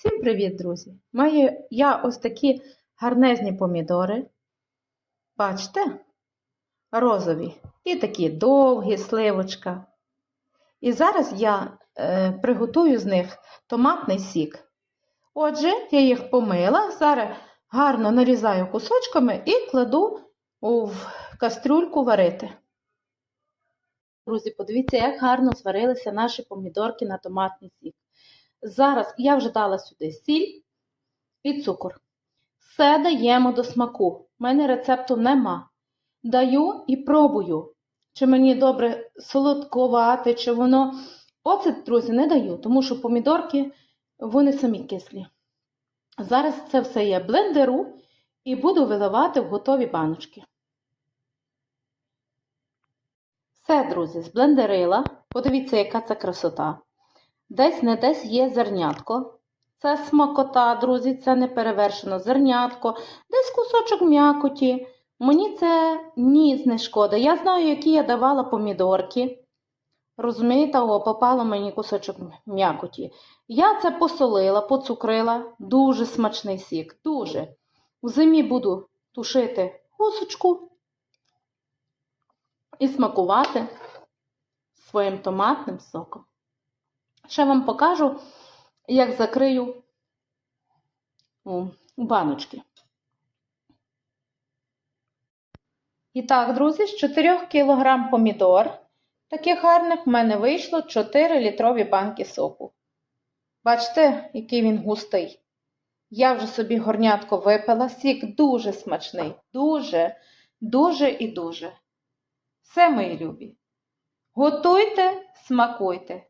Всім привіт, друзі! Маю я ось такі гарнезні помідори. Бачите? Розові. І такі довгі сливочка. І зараз я е, приготую з них томатний сік. Отже, я їх помила, зараз гарно нарізаю кусочками і кладу в кастрюльку варити. Друзі, подивіться, як гарно зварилися наші помідорки на томатний сік. Зараз я вже дала сюди сіль і цукор. Все даємо до смаку. У мене рецепту нема. Даю і пробую, чи мені добре солодкувати, чи воно. Оцет, друзі, не даю, тому що помідорки вони самі кислі. Зараз це все я блендеру і буду виливати в готові баночки. Все, друзі, зблендерила. Подивіться, яка це красота. Десь не десь є зернятко. Це смакота, друзі, це не перевершено зернятко, десь кусочок м'якоті. Мені це ніс не шкода. Я знаю, які я давала помідорки. Розумієте, о, попало мені кусочок м'якоті. Я це посолила, поцукрила. Дуже смачний сік. Дуже. В зимі буду тушити гусочку і смакувати своїм томатним соком. Ще вам покажу, як закрию у баночки. І так, друзі, з 4 кг помідор, таких гарних, в мене вийшло 4 літрові банки соку. Бачите, який він густий. Я вже собі горнятко випила, сік дуже смачний, дуже, дуже і дуже. Все, мої любі. Готуйте, смакуйте.